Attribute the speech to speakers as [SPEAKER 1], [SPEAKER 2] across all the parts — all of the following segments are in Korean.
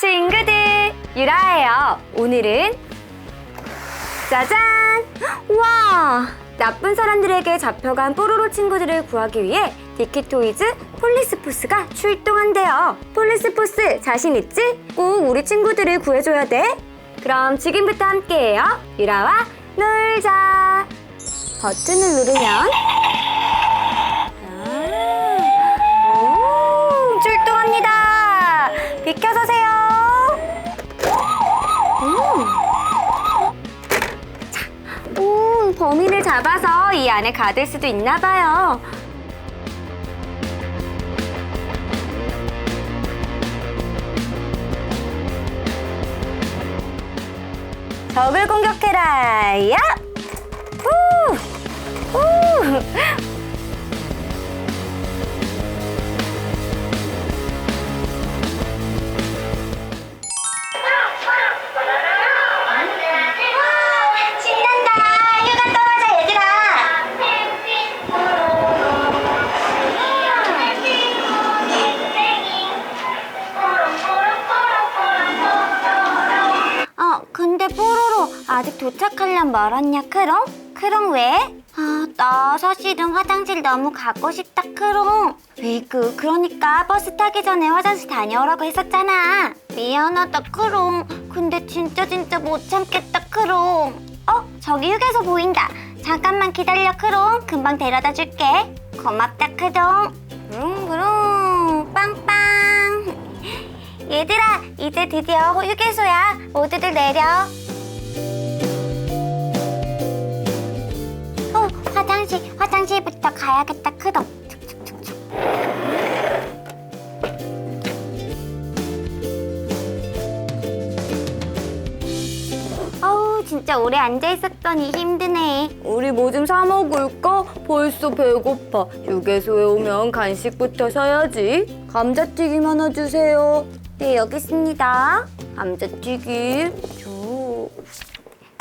[SPEAKER 1] 친구들, 유라예요. 오늘은 짜잔! 와! 나쁜 사람들에게 잡혀간 뽀로로 친구들을 구하기 위해 디키토이즈 폴리스포스가 출동한대요. 폴리스포스 자신 있지? 꼭 우리 친구들을 구해줘야 돼. 그럼 지금부터 함께해요. 유라와 놀자. 버튼을 누르면 아, 오, 출동합니다. 비켜서세요. 음. 오, 범인을 잡아서 이 안에 가둘 수도 있나 봐요. 적을 공격해라. 야! 후! 근데 뽀로로 아직 도착하려면 멀었냐, 크롱? 크롱 왜? 아, 나 사실은 화장실 너무 가고 싶다, 크롱. 위그, 그러니까 버스 타기 전에 화장실 다녀오라고 했었잖아. 미안하다, 크롱. 근데 진짜 진짜 못 참겠다, 크롱. 어, 저기 휴게소 보인다. 잠깐만 기다려, 크롱. 금방 데려다 줄게. 고맙다, 크롱. 그럼, 그럼. 빵빵. 얘들아, 이제 드디어 휴게소야. 모두들 내려. 화장실, 화장실부터 가야겠다, 크동. 어우, 진짜 오래 앉아있었더니 힘드네. 우리 뭐 좀 사 먹을까? 벌써 배고파. 휴게소에 오면 간식부터 사야지. 감자튀김 하나 주세요. 네, 여기 있습니다. 감자튀김. 줘.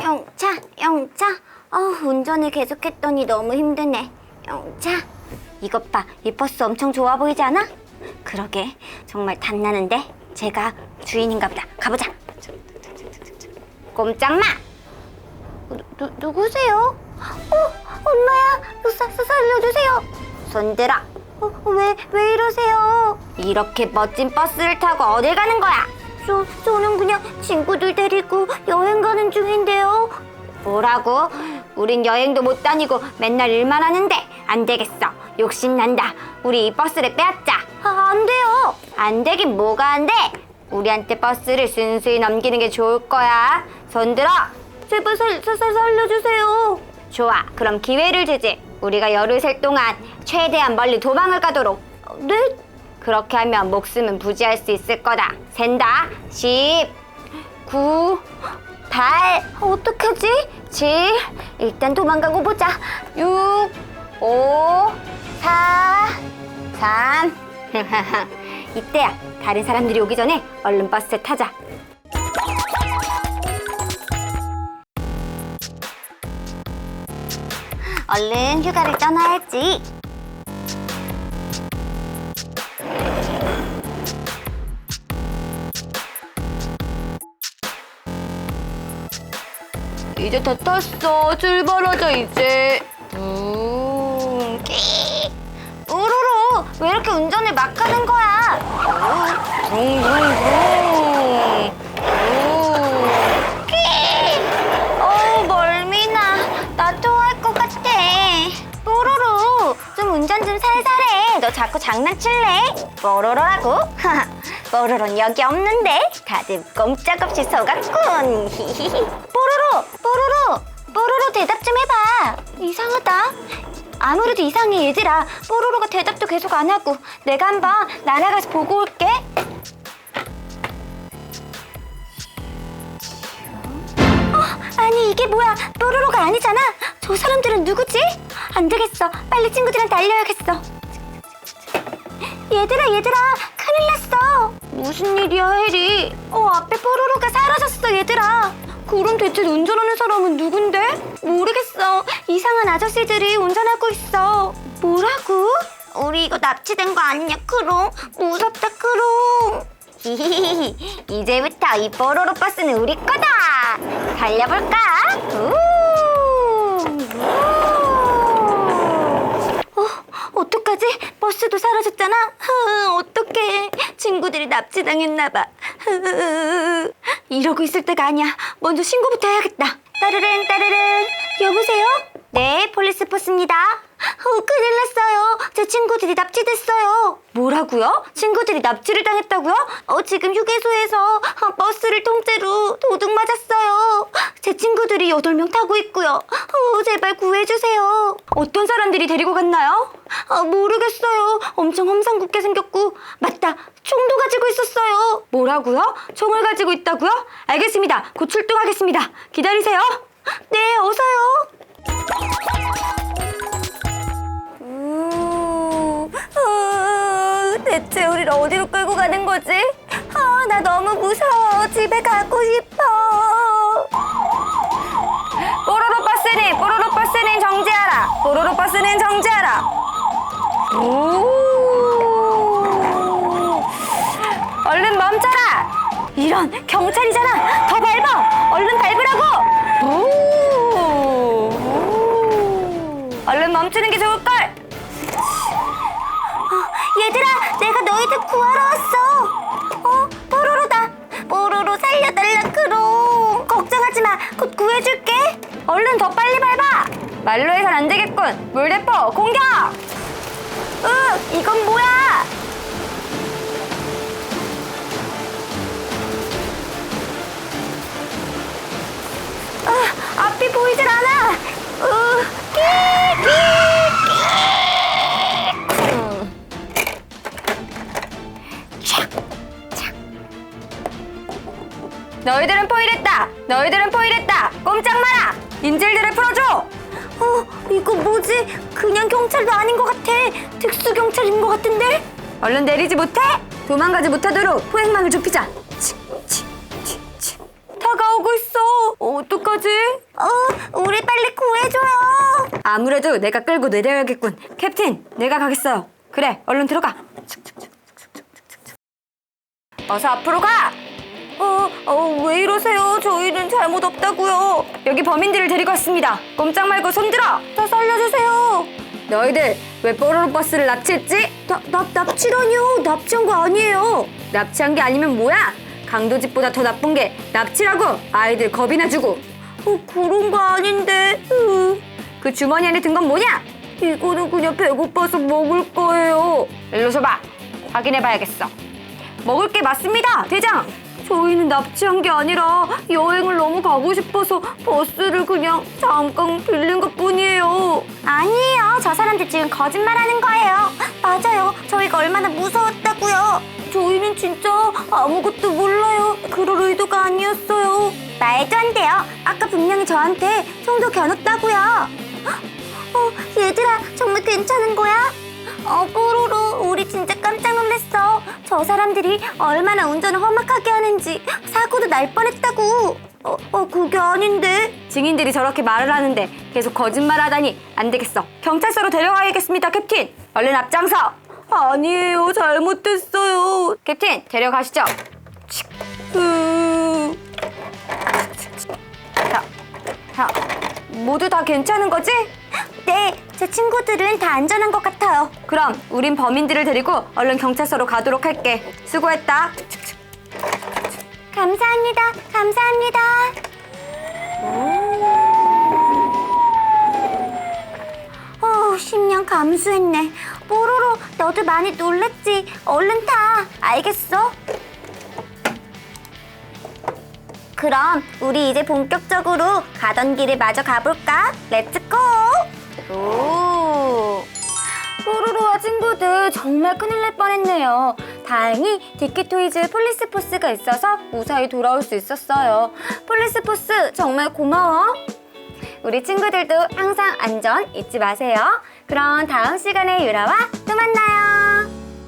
[SPEAKER 1] 영차, 영차. 어, 운전을 계속했더니 너무 힘드네. 영차. 이것 봐, 이 버스 엄청 좋아 보이지 않아? 그러게, 정말 탐나는데. 제가 주인인가 보다. 가보자. 꼼짝마! 누, 누, 누구세요? 어, 엄마야, 사, 사, 살려주세요. 손들어. 어, 왜, 왜 이러세요? 이렇게 멋진 버스를 타고 어딜 가는 거야? 저, 저는 그냥 친구들 데리고 여행 가는 중인데요. 뭐라고? 우린 여행도 못 다니고 맨날 일만 하는데 안 되겠어. 욕심난다. 우리 이 버스를 빼앗자. 아, 안 돼요. 안 되긴 뭐가 안 돼? 우리한테 버스를 순수히 넘기는 게 좋을 거야. 손 들어. 제발 살, 살, 살, 살려주세요. 좋아. 그럼 기회를 주지. 우리가 열흘 셀 동안 최대한 멀리 도망을 가도록. 어, 네? 그렇게 하면 목숨은 부지할 수 있을 거다. 센다. 10, 9, 8. 어떡하지? 7. 일단 도망가고 보자. 6, 5, 4, 3. 이때야. 다른 사람들이 오기 전에 얼른 버스에 타자. 얼른 휴가를 떠나야지. 이제 다 탔어. 출발하자 이제. 음, 끼. 우르르 왜 이렇게 운전을 막 하는 거야? 붕붕붕. 끼. 어우 멀미나. 나 토할 것 같아. 뽀로로 좀 운전 좀 살살해. 너 자꾸 장난칠래? 뽀로로라고? 뽀로로는 여기 없는데 다들 꼼짝없이 속았군. 뽀로로, 뽀로로, 뽀로로 대답 좀 해봐. 이상하다. 아무래도 이상해 얘들아. 뽀로로가 대답도 계속 안 하고 내가 한번 날아가서 보고 올게. 어, 아니 이게 뭐야? 뽀로로가 아니잖아. 저 사람들은 누구지? 안 되겠어. 빨리 친구들한테 알려야겠어. 얘들아 얘들아 큰일 났어. 무슨 일이야 해리? 어 앞에 뽀로로가 사라졌어 얘들아. 그럼 대체 운전하는 사람은 누군데? 모르겠어. 이상한 아저씨들이 운전하고 있어. 뭐라고? 우리 이거 납치된 거 아니냐, 크롱? 무섭다, 크롱. 히히히 이제부터 이 뽀로로 버스는 우리 거다. 달려볼까? 우! 우! 어, 어떡하지? 버스도 사라졌잖아. 흐, 어떡해. 친구들이 납치당했나 봐. 흐, 이러고 있을 때가 아니야. 먼저 신고부터 해야겠다. 따르릉 따르릉. 여보세요? 네, 폴리스포스입니다. 어, 큰일 났어요. 제 친구들이 납치됐어요. 뭐라고요? 친구들이 납치를 당했다고요? 어, 지금 휴게소에서 어, 버스를 통째로 도둑 맞았어요. 제 친구들이 여덟 명 타고 있고요. 어, 제발 구해주세요. 어떤 사람들이 데리고 갔나요? 아, 모르겠어요. 엄청 험상궂게 생겼고. 맞다. 총도 가지고 있었어요. 뭐라고요? 총을 가지고 있다고요? 알겠습니다. 곧 출동하겠습니다. 기다리세요. 네, 어서요. 우, 어, 대체 우리를 어디로 끌고 가는 거지? 아, 나 너무 무서워. 집에 가고 싶어. 뽀로로 버스는 뽀로로 버스는 정지하라. 뽀로로 버스는 정지하라. 오. 얼른 멈춰라. 이런 경찰이잖아. 더 밟아. 얼른 밟으라고. 오. 얼른 멈추는 게 좋을 걸. 얘들아, 내가 너희들 구하러 왔어. 어, 뽀로로다. 뽀로로 살려달라, 크롱. 걱정하지 마. 곧 구해줄게. 얼른 더 빨리 밟아. 말로 해선 안 되겠군. 물대포 공격. 으, 이건 뭐야? 앞이 보이질 않아. 으, 끼, 끼, 끼. 음. 너희들은 포위됐다. 너희들은 포위됐다. 꼼짝 마라. 인질들을 풀어줘. 어, 이거 뭐지? 그냥 경찰도 아닌 것 같아. 특수 경찰인 것 같은데? 얼른 내리지 못해? 도망가지 못하도록 포획망을 좁히자. 어떡하지? 어, 우리 빨리 구해줘요. 아무래도 내가 끌고 내려야겠군. 캡틴, 내가 가겠어요. 그래, 얼른 들어가. 어서 앞으로 가. 어, 어, 왜 이러세요? 저희는 잘못 없다고요. 여기 범인들을 데리고 왔습니다. 꼼짝 말고 손들어. 저 살려주세요. 너희들 왜 뽀로로 버스를 납치했지? 나, 나, 납치라니요. 납치한 거 아니에요. 납치한 게 아니면 뭐야? 강도짓보다 더 나쁜 게 납치라고. 아이들 겁이나 주고. 어, 그런 거 아닌데. 으. 그 주머니 안에 든 건 뭐냐? 이거는 그냥 배고파서 먹을 거예요. 일로 서봐. 확인해봐야겠어. 먹을 게 맞습니다, 대장. 저희는 납치한 게 아니라 여행을 너무 가고 싶어서 버스를 그냥 잠깐 빌린 것 뿐이에요. 아니에요. 저 사람들 지금 거짓말하는 거예요. 맞아요. 저희가 얼마나 무서웠다고요. 저희는 진짜 아무것도 몰라요. 그럴 의도가 아니었어요. 말도 안 돼요. 아까 분명히 저한테 총도 겨눴다고요. 어, 얘들아, 정말 괜찮은 거야? 어, 뽀로로, 우리 진짜 깜짝 놀랐어. 저 사람들이 얼마나 운전을 험악하게 하는지 사고도 날 뻔했다고. 어, 어, 그게 아닌데. 증인들이 저렇게 말을 하는데 계속 거짓말 하다니 안 되겠어. 경찰서로 데려가야겠습니다, 캡틴. 얼른 앞장서. 아니에요, 잘못됐어요. 캡틴, 데려가시죠. 으... 자, 자, 모두 다 괜찮은 거지? 네, 제 친구들은 다 안전한 것 같아요. 그럼 우린 범인들을 데리고 얼른 경찰서로 가도록 할게. 수고했다. 감사합니다. 감사합니다. 어, 10년 감수했네. 뽀로로, 너도 많이 놀랬지? 얼른 타. 알겠어? 그럼 우리 이제 본격적으로 가던 길을 마저 가볼까? 렛츠고! 오! 뽀로로와 친구들 정말 큰일 날 뻔했네요. 다행히 디키토이즈 폴리스포스가 있어서 무사히 돌아올 수 있었어요. 폴리스포스 정말 고마워. 우리 친구들도 항상 안전 잊지 마세요. 그럼 다음 시간에 유라와 또 만나요.